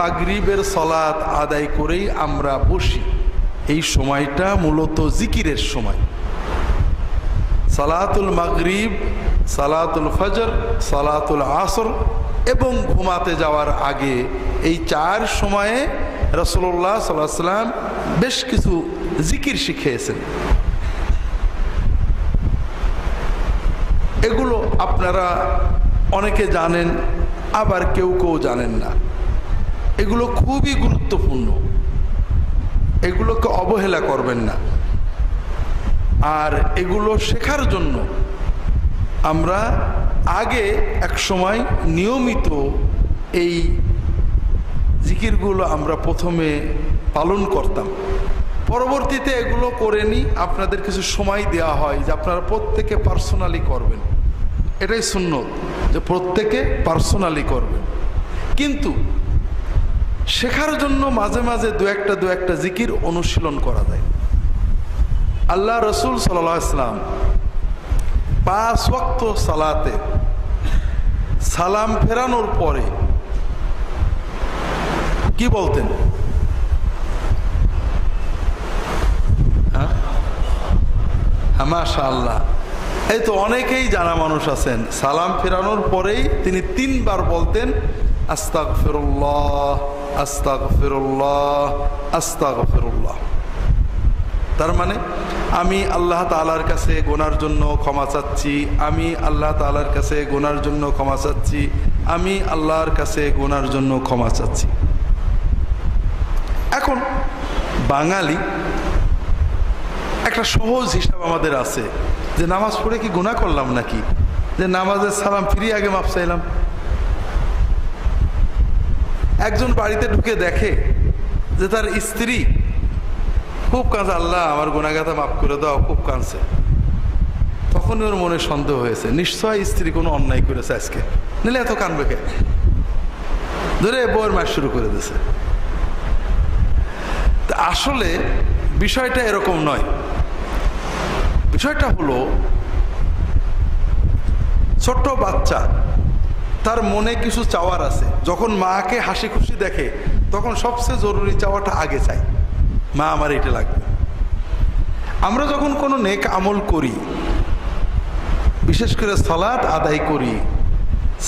মাগরিবের সলাত আদায় করেই আমরা বসি, এই সময়টা মূলত জিকিরের সময়। সালাতুল মাগরিব, সালাতুল ফজর, সালাতুল আসর এবং ঘুমাতে যাওয়ার আগে এই চার সময়ে রসল্লাহ সাল্লাহ সাল্লাম বেশ কিছু জিকির শিখিয়েছেন। এগুলো আপনারা অনেকে জানেন, আবার কেউ কেউ জানেন না। এগুলো খুবই গুরুত্বপূর্ণ। এগুলোকে অবহেলা করবেন না। আর এগুলো শেখার জন্য আমরা আগে এক সময় নিয়মিত এই জিকিরগুলো আমরা প্রথমে পালন করতাম। পরবর্তীতে এগুলো করে নি আপনাদের কিছু সময় দেওয়া হয় যে আপনারা প্রত্যেকে পার্সোনালি করবেন। এটাই শূন্য যে প্রত্যেকে পার্সোনালি করবেন। কিন্তু শেখার জন্য মাঝে মাঝে দু একটা দু একটা জিকির অনুশীলন করা যায়। আল্লাহ রসুল সাল্লাম পাঁচ ওয়াক্ত সালাতে সালাম ফেরানোর পরে কি বলতেন? হ্যাঁ? মাশা আল্লাহ এই তো অনেকেই জানা মানুষ আছেন। সালাম ফেরানোর পরেই তিনি তিনবার বলতেন আস্তাক ফিরুল্লাহ তার মানে আমি আল্লাহ তালার কাছে গোনার জন্য ক্ষমা চাচ্ছি, আমি আল্লাহ তালার কাছে গোনার জন্য ক্ষমা চাচ্ছি, আমি আল্লাহর কাছে গোনার জন্য ক্ষমা চাচ্ছি। এখন, বাঙালি একটা সহজ হিসাব আমাদের আছে, যে নামাজ পড়ে কি গুণা করলাম নাকি? যে নামাজের সালাম ফিরিয়ে আগে মাপ চাইলাম। একজন বাড়িতে ঢুকে দেখে যে তার স্ত্রী, খুব কাঁদে, আল্লাহ, আমার গুণাগাথা মাফ করে দাও, খুব কাঁদছে। তখন ওর মনে সন্দেহ হয়েছে, নিশ্চয় স্ত্রী কোনো অন্যায় করেছে আজকে? নিলে এত কানবে কে? ধরে বউয়ের মাস শুরু করে দিছে। তা আসলে বিষয়টা এরকম নয়। বিষয়টা হলো, ছোট্ট বাচ্চা তার মনে কিছু চাওয়ার আছে। যখন মাকে হাসি খুশি দেখে, তখন সবচেয়ে জরুরি চাওয়াটা আগে চাই। মা, আমার এটা লাগবে। আমরা যখন কোনো নেক আমল করি, বিশেষ করে সালাদ আদায় করি,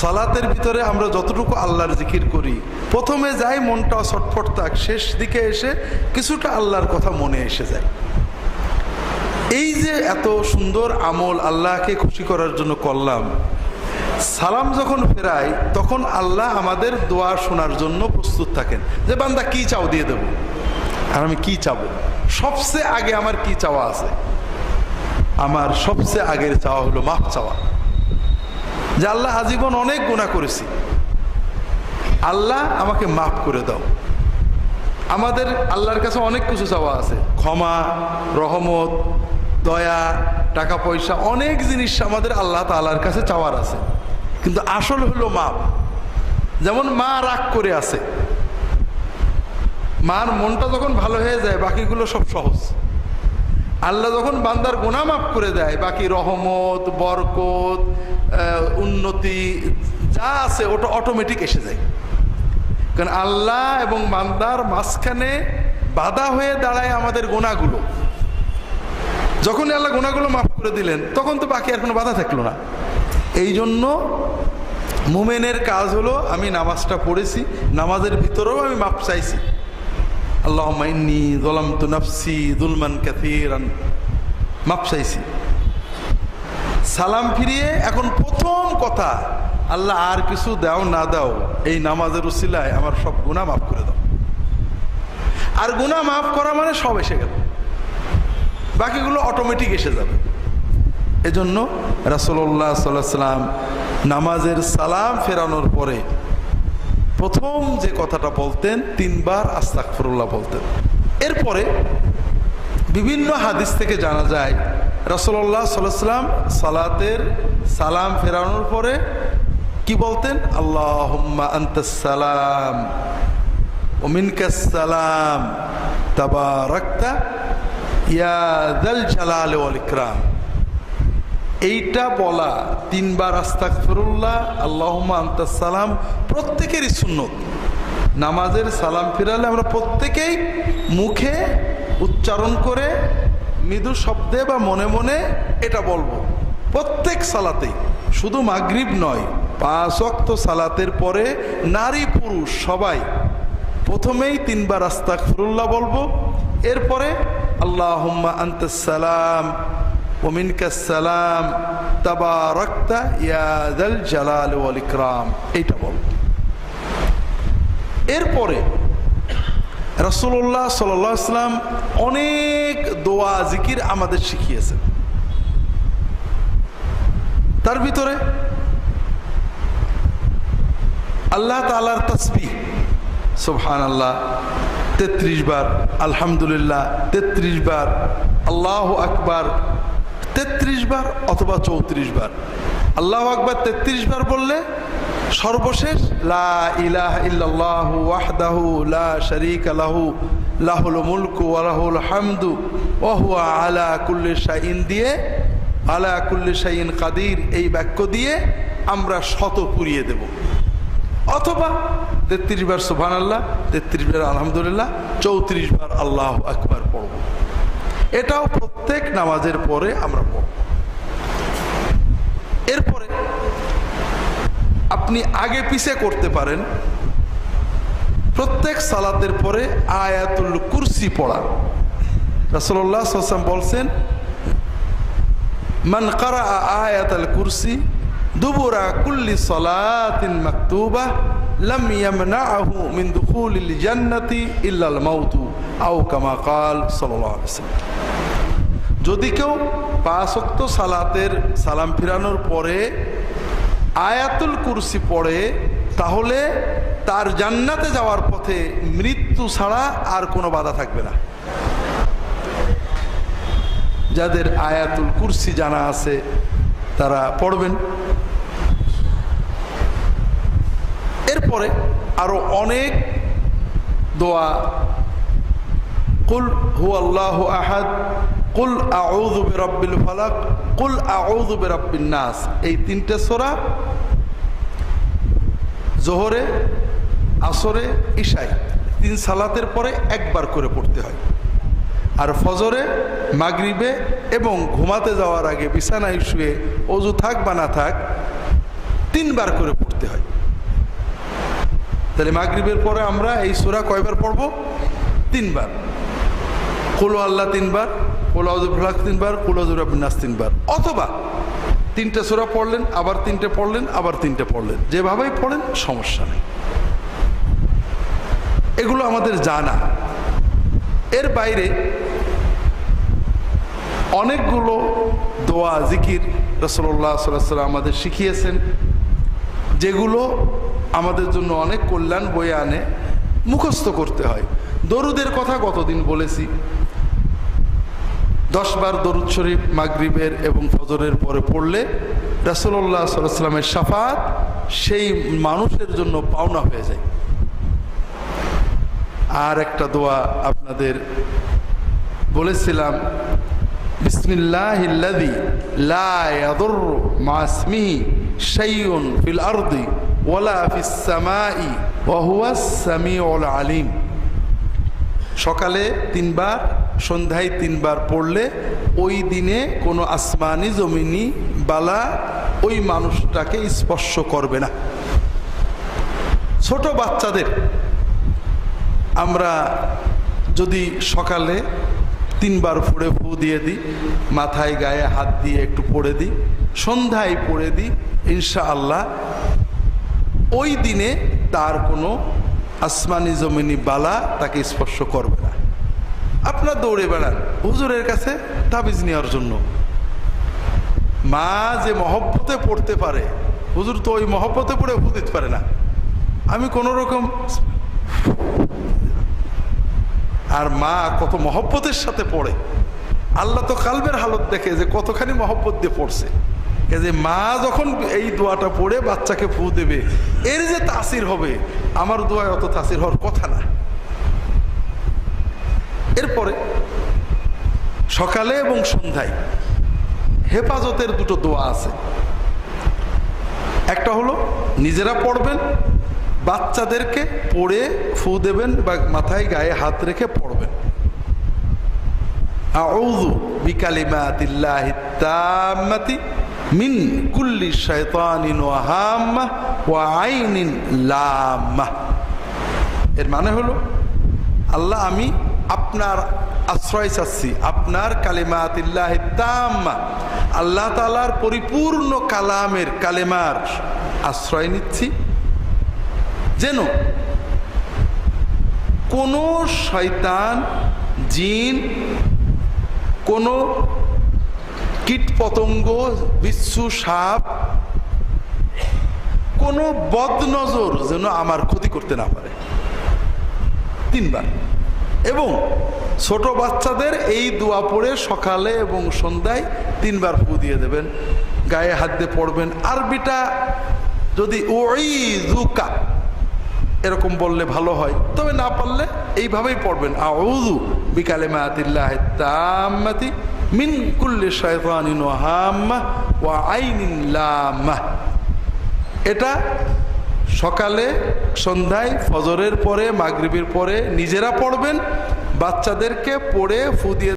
সালাতের ভিতরে আমরা যতটুকু আল্লাহর জিকির করি, প্রথমে যাই মনটা ছটফট থাক, শেষ দিকে এসে কিছুটা আল্লাহর কথা মনে এসে যায়। এই যে এত সুন্দর আমল আল্লাহকে খুশি করার জন্য করলাম সালাম যখন ফেরাই তখন আল্লাহ আমাদের দোয়া শোনার জন্য প্রস্তুত থাকেন যে, বান্দা, কি চাও দিয়ে দেব? আর আমি, কি চাবো? সবচেয়ে আগে আমার কি চাওয়া আছে? আমার সবচেয়ে আগের চাওয়া হলো মাফ চাওয়া। যে, আল্লাহ, আজীবন অনেক গুণা করেছি। আল্লাহ, আমাকে মাফ করে দাও। আমাদের আল্লাহর কাছে অনেক কিছু চাওয়া আছে। ক্ষমা, রহমত, দয়া টাকা, পয়সা, অনেক জিনিস আমাদের আল্লাহ তালার কাছে চাওয়ার আছে। কিন্তু আসল হলো মাপ যেমন মা রাগ করে আছে। মার মনটা যখন ভালো হয়ে যায়, বাকিগুলো সব সহজ। আল্লাহ যখন বান্দার গোনা মাফ করে দেয়, বাকি রহমত, বরকত উন্নতি, যা আছে ওটা অটোমেটিক এসে যায়। কারণ আল্লাহ এবং বান্দার মাঝখানে বাধা হয়ে দাঁড়ায় আমাদের গোনাগুলো যখন আল্লাহ গোনাগুলো মাফ করে দিলেন, তখন তো বাকি আর কোনো বাধা থাকল না। এই জন্য মোমেনের কাজ হলো, আমি নামাজটা পড়েছি, নামাজের ভিতরেও আমি মাপ চাইছি। আল্লাহ মাইনি দলাম তু নফসি দুলমান ক্যাথিরান মাপ চাইছি। সালাম ফিরিয়ে এখন প্রথম কথা, আল্লাহ আর কিছু দাও না দাও, এই নামাজের উসিলায় আমার সব গুণা মাফ করে দাও। আর গুণা মাফ করা মানে সব এসে গেল। বাকিগুলো অটোমেটিক এসে যাবে। এজন্য রাসোল্লাহ সাল্লাম নামাজের সালাম ফেরানোর পরে প্রথম যে কথাটা বলতেন, তিনবার আস্তাকফরুল্লাহ বলতেন। এরপরে বিভিন্ন হাদিস থেকে জানা যায় রসল্লাহ সাল্লাম সালাতের সালাম ফেরানোর পরে কি বলতেন? আল্লাহ আন্তসালাম ওমিনকাসালাম তাবা রক্তা এইটা বলা তিনবার আস্তাক ফিরুল্লাহ আল্লাহমা আন্তাসালাম প্রত্যেকেরই সুন্নত। নামাজের সালাম ফিরালে আমরা প্রত্যেকেই মুখে উচ্চারণ করে মৃদু শব্দে বা মনে মনে এটা বলব। প্রত্যেক সালাতেই, শুধু মাগরিব নয়, পাঁচ অক্ত সালাতের পরে নারী পুরুষ সবাই প্রথমেই তিনবার আস্তাক ফিরুল্লাহ বলব, এরপরে এরপরে রসুল্লাহ সাল্লাম অনেক দোয়া, জিকির আমাদের শিখিয়েছেন। তার ভিতরে আল্লাহ তালার তসবি সুবহান আল্লাহ তেত্রিশ বার, আলহামদুলিল্লাহ, তেত্রিশ বার, আল্লাহ আকবার, তেত্রিশ বার অথবা চৌত্রিশ বার। আল্লাহ আকবার তেত্রিশ বার বললে সর্বশেষ, লা লা হামদু, ওয়া আলা দিয়ে, আলা কাদির, এই বাক্য দিয়ে আমরা শত পুরিয়ে দেব। অথবা তেত্রিশ বার সুবহান আল্লাহ তেত্রিশ বার আলহামদুলিল্লাহ, চৌত্রিশ বার আল্লাহ আকবার পড়ব। এটাও প্রত্যেক নামাজের পরে আমরা পড়ব। এরপরে আপনি আগে পিছে করতে পারেন, প্রত্যেক সালাতের পরে আয়াতুল কুরসি পড়া। রাসুল্লাহ সাল্লাম বলছেন, মান কারা আয়াতুল কুরসি, দুবুরা কুল্লি সলাতিন মাকতুবা লাম ইয়ামনাহু মিন দুখুলিল জান্নাতি ইল্লাল মাউতু, আও কামা কাল সাল্লাল্লাহু আলাইহি ওয়াসাল্লাম। যদি কেউ পাঁচ ওয়াক্ত সালাতের সালাম ফিরানোর পরে আয়াতুল কুরসি পড়ে, তাহলে তার জান্নাতে যাওয়ার পথে মৃত্যু ছাড়া আর কোনো বাধা থাকবে না। যাদের আয়াতুল কুরসি জানা আছে, তারা পড়বেন। এরপরে আরও অনেক দোয়া। কুল হু আল্লাহ আহাদ, কুল বিরাব্বিল ফালাক, কুল বিরাব্বিন নাস। এই তিনটে সূরা জোহরে, আসরে ইশাই তিন সালাতের পরে একবার করে পড়তে হয়। আর ফজরে, মাগরিবে এবং ঘুমাতে যাওয়ার আগে বিছানায় শুয়ে অজু থাক বা না থাক তিনবার করে পড়তে হয়। তাহলে মাগরিবের পরে আমরা এই সুরা কয়বার পড়ব? তিনবার। কুলো আল্লাহ তিনবার কুলাউজুফলাক তিনবার কুলাউজুরাবিনাস তিনবার। অথবা তিনটে সুরা পড়লেন, আবার তিনটে পড়লেন, আবার তিনটে পড়লেন। যেভাবেই পড়েন, সমস্যা নেই। এগুলো আমাদের জানা। এর বাইরে অনেকগুলো দোয়া, জিকির রসল্লাহ সাল্লাম আমাদের শিখিয়েছেন, যেগুলো আমাদের জন্য অনেক কল্যাণ বয়ে আনে, মুখস্থ করতে হয়। দরুদের কথা গতদিন বলেছি। দশবার দরুদ শরীফ মাগরিবের এবং ফজরের পরে পড়লে রাসুল্লাহ সাল্লামের সাফাত সেই মানুষের জন্য পাওনা হয়ে যায়। আর একটা দোয়া আপনাদের বলেছিলাম বিসমিল্লাহিল্লাযী লা ফিল ওয়ালা সামিউল আলিম। সকালে তিনবার, সন্ধ্যায় তিনবার পড়লে ওই দিনে কোনো আসমানি জমিনি বালা ওই মানুষটাকে স্পর্শ করবে না। ছোট বাচ্চাদের আমরা যদি সকালে তিনবার ফুড়ে ফু দিয়ে দিই, মাথায় গায়ে হাত দিয়ে একটু পড়ে দিই, সন্ধ্যায় পড়ে দিই ইনশা আল্লাহ ওই দিনে তার কোনো আসমানি জমিনি বালা তাকে স্পর্শ করবে না। আপনার দৌড়ে বেড়ান, হুজুরের কাছে তাবিজ নেওয়ার জন্য। মা যে মহব্বতে পড়তে পারে, হুজুর তো ওই মহব্বতে পড়ে ফু দিতে পারে না। আমি কোনো রকম আর মা কত মহব্বতের সাথে পড়ে। আল্লাহ তো কালবের হালত দেখে যে কতখানি মহব্বত দিয়ে পড়ছে। যে মা যখন এই দোয়াটা পড়ে বাচ্চাকে ফু দেবে, এর যে তাসির হবে, আমার দোয়ায় অত তাসির হওয়ার কথা না। এরপরে সকালে এবং সন্ধ্যায় হেফাজতের দুটো দোয়া আছে। একটা হলো, নিজেরা পড়বেন, বাচ্চাদেরকে পড়ে ফু দেবেন বা মাথায় গায়ে হাত রেখে পড়বেন। আউযু বিকালিমাতিল্লাহি তাম্মাতি মিন কুল্লি শাইতানিন ওয়া হাম্মা ওয়া আইনিন লাম্মা এর মানে হলো, আল্লাহ আমি আপনার আশ্রয় চাচ্ছি, আপনার কালিমাতিল্লাহ তাম্মা। আল্লাহ তালার পরিপূর্ণ কালামের কালেমার আশ্রয় নিচ্ছি। যেন কোনো শয়তান, জিন, কোনো কীট পতঙ্গ বিচ্ছু সাপ, কোনো বদনজর যেন আমার ক্ষতি করতে না পারে। তিনবার। এবং ছোট বাচ্চাদের এই দোয়া পড়ে সকালে এবং সন্ধ্যায় তিনবার ফু দিয়ে দেবেন, গায়ে হাত দিয়ে পড়বেন। আরবিটা যদি ওই জুকা এরকম বললে ভালো হয়, তবে না পারলে এইভাবেই পড়বেন। আউযু বিকালিমাতিল্লাহি তাম্মাতি মিন কুল্লি শয়তানিন হাম্মা ওয়া আইনিন লাম্মা। এটা সকালে, সন্ধ্যায়, ফজরের পরে, মাগরিবের পরে নিজেরা পড়বেন, বাচ্চাদেরকে পড়ে ফু দিয়ে